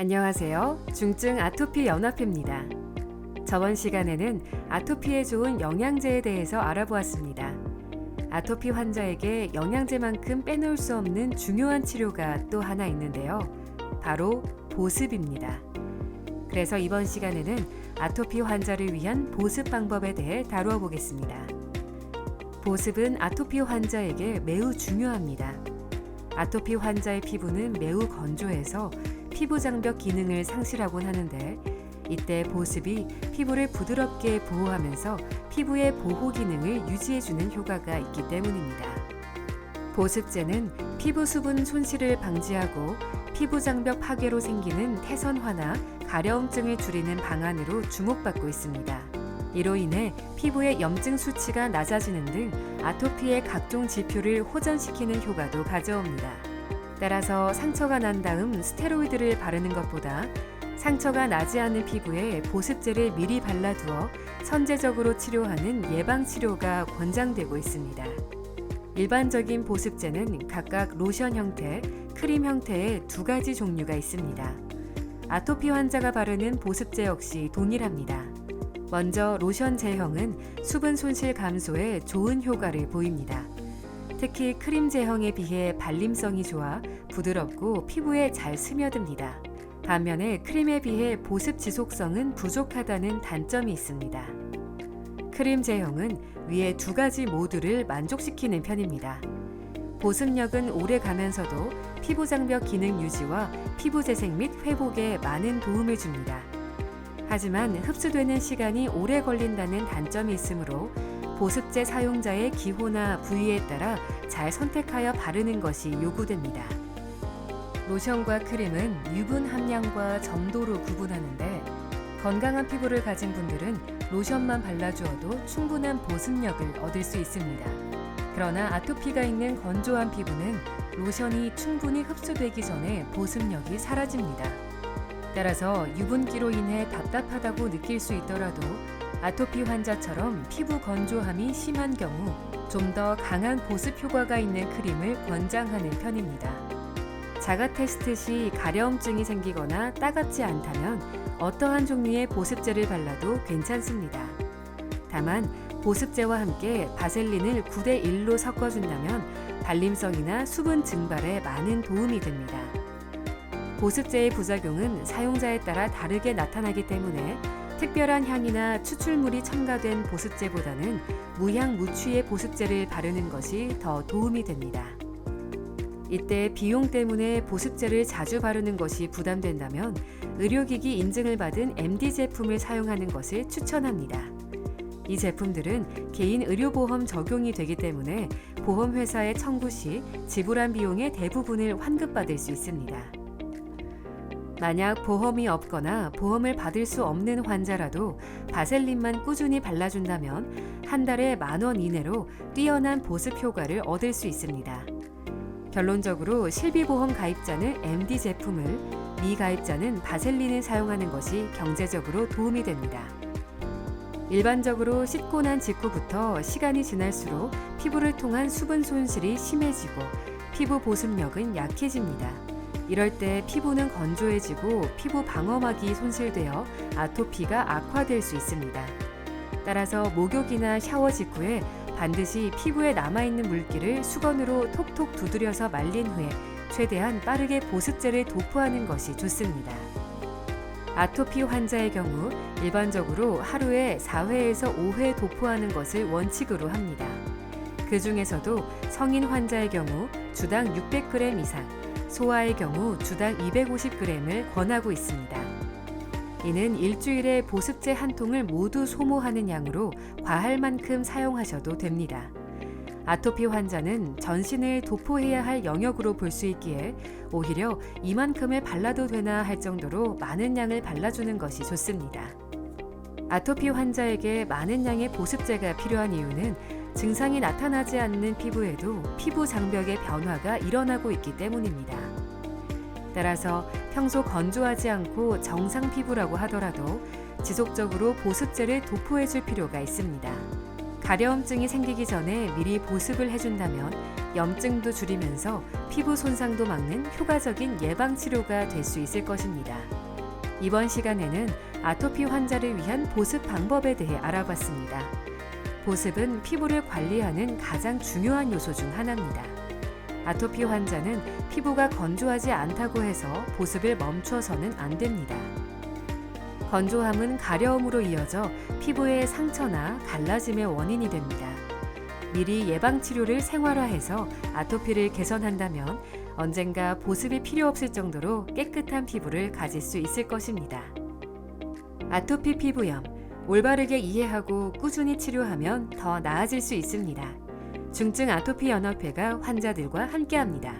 안녕하세요. 중증 아토피 연합회입니다. 저번 시간에는 아토피에 좋은 영양제에 대해서 알아보았습니다. 아토피 환자에게 영양제만큼 빼놓을 수 없는 중요한 치료가 또 하나 있는데요. 바로 보습입니다. 그래서 이번 시간에는 아토피 환자를 위한 보습 방법에 대해 다루어 보겠습니다. 보습은 아토피 환자에게 매우 중요합니다. 아토피 환자의 피부는 매우 건조해서 피부 장벽 기능을 상실하곤 하는데 이때 보습이 피부를 부드럽게 보호하면서 피부의 보호 기능을 유지해주는 효과가 있기 때문입니다. 보습제는 피부 수분 손실을 방지하고 피부 장벽 파괴로 생기는 태선화나 가려움증을 줄이는 방안으로 주목받고 있습니다. 이로 인해 피부의 염증 수치가 낮아지는 등 아토피의 각종 지표를 호전시키는 효과도 가져옵니다. 따라서 상처가 난 다음 스테로이드를 바르는 것보다 상처가 나지 않은 피부에 보습제를 미리 발라두어 선제적으로 치료하는 예방 치료가 권장되고 있습니다. 일반적인 보습제는 각각 로션 형태, 크림 형태의 두 가지 종류가 있습니다. 아토피 환자가 바르는 보습제 역시 동일합니다. 먼저 로션 제형은 수분 손실 감소에 좋은 효과를 보입니다. 특히 크림 제형에 비해 발림성이 좋아 부드럽고 피부에 잘 스며듭니다. 반면에 크림에 비해 보습 지속성은 부족하다는 단점이 있습니다. 크림 제형은 위에 두 가지 모두를 만족시키는 편입니다. 보습력은 오래 가면서도 피부 장벽 기능 유지와 피부 재생 및 회복에 많은 도움을 줍니다. 하지만 흡수되는 시간이 오래 걸린다는 단점이 있으므로 보습제 사용자의 기호나 부위에 따라 잘 선택하여 바르는 것이 요구됩니다. 로션과 크림은 유분 함량과 점도로 구분하는데 건강한 피부를 가진 분들은 로션만 발라주어도 충분한 보습력을 얻을 수 있습니다. 그러나 아토피가 있는 건조한 피부는 로션이 충분히 흡수되기 전에 보습력이 사라집니다. 따라서 유분기로 인해 답답하다고 느낄 수 있더라도 아토피 환자처럼 피부 건조함이 심한 경우 좀 더 강한 보습 효과가 있는 크림을 권장하는 편입니다. 자가 테스트 시 가려움증이 생기거나 따갑지 않다면 어떠한 종류의 보습제를 발라도 괜찮습니다. 다만 보습제와 함께 바셀린을 9대 1로 섞어준다면 발림성이나 수분 증발에 많은 도움이 됩니다. 보습제의 부작용은 사용자에 따라 다르게 나타나기 때문에 특별한 향이나 추출물이 첨가된 보습제보다는 무향 무취의 보습제를 바르는 것이 더 도움이 됩니다. 이때 비용 때문에 보습제를 자주 바르는 것이 부담된다면 의료기기 인증을 받은 MD 제품을 사용하는 것을 추천합니다. 이 제품들은 개인 의료보험 적용이 되기 때문에 보험회사에 청구 시 지불한 비용의 대부분을 환급받을 수 있습니다. 만약 보험이 없거나 보험을 받을 수 없는 환자라도 바셀린만 꾸준히 발라준다면 한 달에 만 원 이내로 뛰어난 보습 효과를 얻을 수 있습니다. 결론적으로 실비보험 가입자는 MD 제품을, 미가입자는 바셀린을 사용하는 것이 경제적으로 도움이 됩니다. 일반적으로 씻고 난 직후부터 시간이 지날수록 피부를 통한 수분 손실이 심해지고 피부 보습력은 약해집니다. 이럴 때 피부는 건조해지고 피부 방어막이 손실되어 아토피가 악화될 수 있습니다. 따라서 목욕이나 샤워 직후에 반드시 피부에 남아있는 물기를 수건으로 톡톡 두드려서 말린 후에 최대한 빠르게 보습제를 도포하는 것이 좋습니다. 아토피 환자의 경우 일반적으로 하루에 4회에서 5회 도포하는 것을 원칙으로 합니다. 그 중에서도 성인 환자의 경우 주당 600g 이상, 소아의 경우 주당 250g을 권하고 있습니다. 이는 일주일에 보습제 한 통을 모두 소모하는 양으로 과할 만큼 사용하셔도 됩니다. 아토피 환자는 전신을 도포해야 할 영역으로 볼 수 있기에 오히려 이만큼을 발라도 되나 할 정도로 많은 양을 발라주는 것이 좋습니다. 아토피 환자에게 많은 양의 보습제가 필요한 이유는 증상이 나타나지 않는 피부에도 피부 장벽의 변화가 일어나고 있기 때문입니다. 따라서 평소 건조하지 않고 정상 피부라고 하더라도 지속적으로 보습제를 도포해 줄 필요가 있습니다. 가려움증이 생기기 전에 미리 보습을 해준다면 염증도 줄이면서 피부 손상도 막는 효과적인 예방 치료가 될 수 있을 것입니다. 이번 시간에는 아토피 환자를 위한 보습 방법에 대해 알아봤습니다. 보습은 피부를 관리하는 가장 중요한 요소 중 하나입니다. 아토피 환자는 피부가 건조하지 않다고 해서 보습을 멈춰서는 안 됩니다. 건조함은 가려움으로 이어져 피부의 상처나 갈라짐의 원인이 됩니다. 미리 예방 치료를 생활화해서 아토피를 개선한다면 언젠가 보습이 필요 없을 정도로 깨끗한 피부를 가질 수 있을 것입니다. 아토피 피부염 올바르게 이해하고 꾸준히 치료하면 더 나아질 수 있습니다. 중증 아토피 연합회가 환자들과 함께합니다.